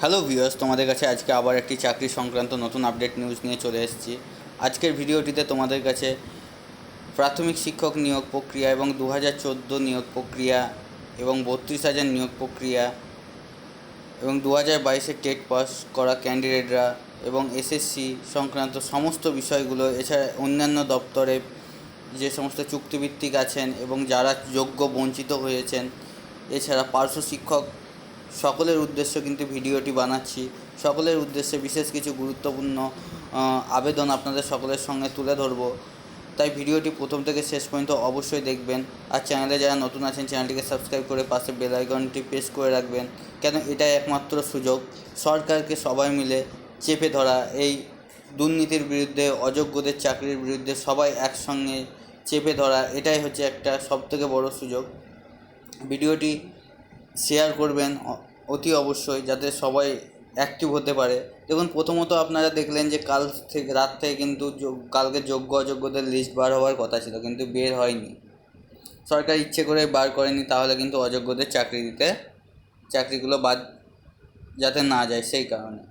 Hello viewers তোমাদের কাছে আজকে আবার একটি চাকরি সংক্রান্ত নতুন আপডেট নিউজ নিয়ে চলে এসেছি। আজকের ভিডিওটিতে তোমাদের কাছে প্রাথমিক শিক্ষক নিয়োগ প্রক্রিয়া এবং দু হাজার চোদ্দ নিয়োগ প্রক্রিয়া এবং বত্রিশ হাজার নিয়োগ প্রক্রিয়া এবং দু হাজার বাইশে টেট পাস করা ক্যান্ডিডেটরা এবং এসএসসি সংক্রান্ত সমস্ত বিষয়গুলো, এছাড়া অন্যান্য দপ্তরে যে সমস্ত চুক্তিভিত্তিক আছেন এবং যারা যোগ্য বঞ্চিত হয়েছেন, এছাড়া পার্শ্ব শিক্ষক সকলের উদ্দেশ্যে কিন্তু ভিডিওটি বানাচ্ছি। সকলের উদ্দেশ্যে বিশেষ কিছু গুরুত্বপূর্ণ আবেদন আপনাদের সকলের সঙ্গে তুলে ধরবো। তাই ভিডিওটি প্রথম থেকে শেষ পর্যন্ত অবশ্যই দেখবেন। আর চ্যানেলে যারা নতুন আছেন, চ্যানেলটিকে সাবস্ক্রাইব করে পাশে বেল আইকনটি প্রেস করে রাখবেন। কেন এটাই একমাত্র সুযোগ। সরকারকে সবাই মিলে চেপে ধরা, এই দুর্নীতির বিরুদ্ধে, অযোগ্যদের চাকরির বিরুদ্ধে সবাই একসঙ্গে চেপে ধরা, এটাই হচ্ছে একটা সবথেকে বড় সুযোগ। ভিডিওটি শেয়ার করবেন অতি অবশ্যই, যাতে সবাই অ্যাক্টিভ হতে পারে। দেখুন, প্রথমত আপনারা দেখলেন যে কাল থেকে, রাত থেকে কিন্তু কালকে যোগ্য অযোগ্যদের লিস্ট বার হওয়ার কথা ছিল, কিন্তু বের হয়নি। সরকার ইচ্ছে করে বার করেনি, তাহলে কিন্তু অযোগ্যদের চাকরি দিতে, চাকরিগুলো বাদ, যাতে না যায় সেই কারণে।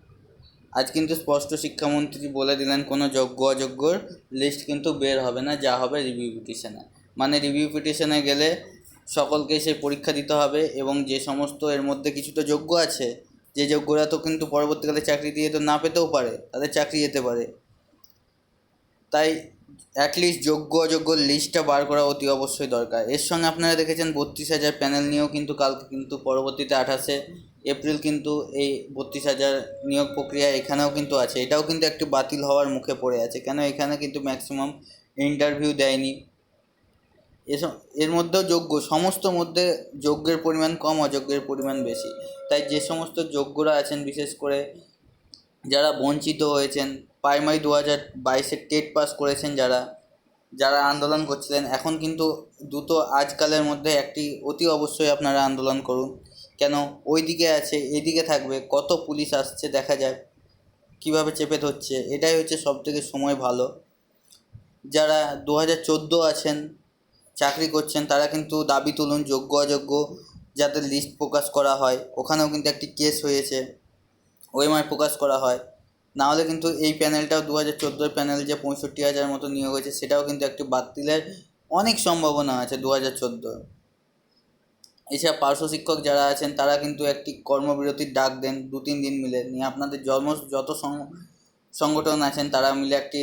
আজ কিন্তু স্পষ্ট শিক্ষামন্ত্রী বলে দিলেন, কোনো যোগ্য অযোগ্যর লিস্ট কিন্তু বের হবে না, যা হবে রিভিউ পিটিশনে মানে রিভিউ পিটিশনে গেলে সকলকে সেই পরীক্ষা দিতে হবে এবং যে সমস্ত এর মধ্যে কিছুটা যোগ্য আছে, যে যোগ্যরা তো কিন্তু পরবর্তীকালে চাকরি দিয়ে তো না পেতেও পারে, তাদের চাকরি যেতে পারে। তাই অ্যাটলিস্ট যোগ্য অযোগ্য লিস্টটা বার করা অতি অবশ্যই দরকার। এর সঙ্গে আপনারা দেখেছেন বত্রিশ হাজার প্যানেল নিয়েও কিন্তু কালকে কিন্তু পরবর্তীতে আঠাশে এপ্রিল কিন্তু এই বত্রিশ হাজার নিয়োগ প্রক্রিয়া এখানেও কিন্তু আছে। এটাও কিন্তু একটু বাতিল হওয়ার মুখে পড়ে আছে। কেন? এখানে কিন্তু ম্যাক্সিমাম ইন্টারভিউ দেয়নি। এসব এর মধ্যেও যোগ্য, সমস্ত মধ্যে যোগ্যের পরিমাণ কম অযোগ্যের পরিমাণ বেশি। তাই যে সমস্ত যোগ্যরা আছেন, বিশেষ করে যারা বঞ্চিত হয়েছেন প্রাইমারি দু হাজার বাইশে টেট পাস করেছেন যারা যারা আন্দোলন করছিলেন, এখন কিন্তু দ্রুত আজকালের মধ্যে একটি অতি অবশ্যই আপনারা আন্দোলন করুন। কেন? ওই দিকে আছে, এদিকে থাকবে, কত পুলিশ আসছে দেখা যাক, কীভাবে চেপে ধরছে, এটাই হচ্ছে সব থেকে সময় ভালো। যারা দু হাজার চোদ্দ আছেন চাকরি করছেন, তারা কিন্তু দাবি তুলুন, যোগ্য, অযোগ্য, যাদের লিস্ট প্রকাশ করা হয়। ওখানেও কিন্তু একটি কেস হয়েছে ওএমআর প্রকাশ করা হয়। না হলে কিন্তু এই প্যানেলটাও দু হাজার চোদ্দোর প্যানেল যে পঁয়ষট্টি হাজার মতো নিয়োগ হয়েছে, সেটাও কিন্তু একটি বাতিলের অনেক সম্ভাবনা আছে দু হাজার চোদ্দ এছাড়া পার্শ্ব শিক্ষক যারা আছেন, তারা কিন্তু একটি কর্মবিরতির ডাক দেন দু তিন দিন মিলে। নিয়ে আপনাদের জন্ম যত সংগঠন আছেন, তারা মিলে একটি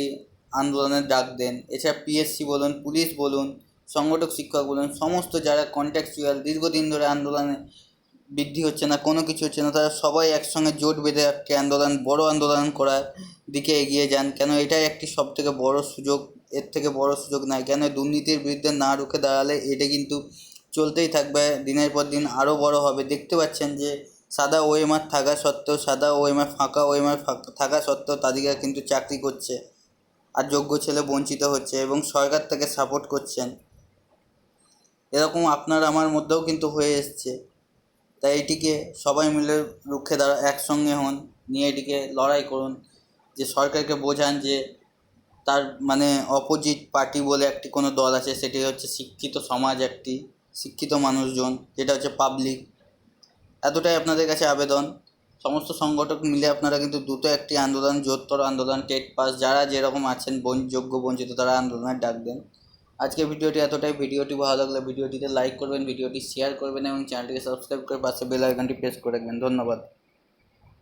আন্দোলনের ডাক দেন। এছাড়া পিএসসি বলুন, পুলিশ বলুন সংগঠক শিক্ষক বলুন সমস্ত যারা কন্ট্যাকচুয়াল দীর্ঘদিন ধরে আন্দোলনে বৃদ্ধি হচ্ছে না, কোনো কিছু হচ্ছে না, তারা সবাই একসঙ্গে জোট বেঁধে একটি আন্দোলন, বড় আন্দোলন করার দিকে এগিয়ে যান। কেন এটাই একটি সব থেকে বড় সুযোগ, এর থেকে বড় সুযোগ নাই কেন দুর্নীতির বিরুদ্ধে না রুখে দাঁড়ালে এটা কিন্তু চলতেই থাকবে, দিনের পর দিন আরও বড় হবে। দেখতে পাচ্ছেন যে, সাদা ওএমআর থাকা সত্ত্বেও, সাদা ওএমআর, ফাঁকা ওএমআর থাকা সত্ত্বেও তাদেরকে কিন্তু চাকরি করছে, আর যোগ্য ছেলে বঞ্চিত হচ্ছে এবং সরকার তাকে সাপোর্ট করছেন। এরকম আপনার আমার মধ্যেও কিন্তু হয়ে এসছে। তাই এটিকে সবাই মিলে রুখে দাঁড়া, একসঙ্গে হন, নিয়ে এটিকে লড়াই করুন। যে সরকারকে বোঝান যে তার মানে অপোজিট পার্টি বলে একটি কোনো দল আছে, সেটি হচ্ছে শিক্ষিত সমাজ একটি, শিক্ষিত মানুষজন, যেটা হচ্ছে পাবলিক এতটাই আপনাদের কাছে আবেদন। সমস্ত সংগঠক মিলে আপনারা কিন্তু দ্রুত একটি আন্দোলন, জোরতর আন্দোলন, টেট পাস, যারা যেরকম আছেন যোগ্য বঞ্চিত, তারা আন্দোলনের ডাক দেন। আজকে ভিডিওটি এতটাই। ভিডিওটি ভালো লাগলে ভিডিওটিতে লাইক করবেন, ভিডিওটি শেয়ার করবেন এবং চ্যানেলটিকে সাবস্ক্রাইব করে পাশে বেল আইকনটি প্রেস করে রাখবেন। ধন্যবাদ।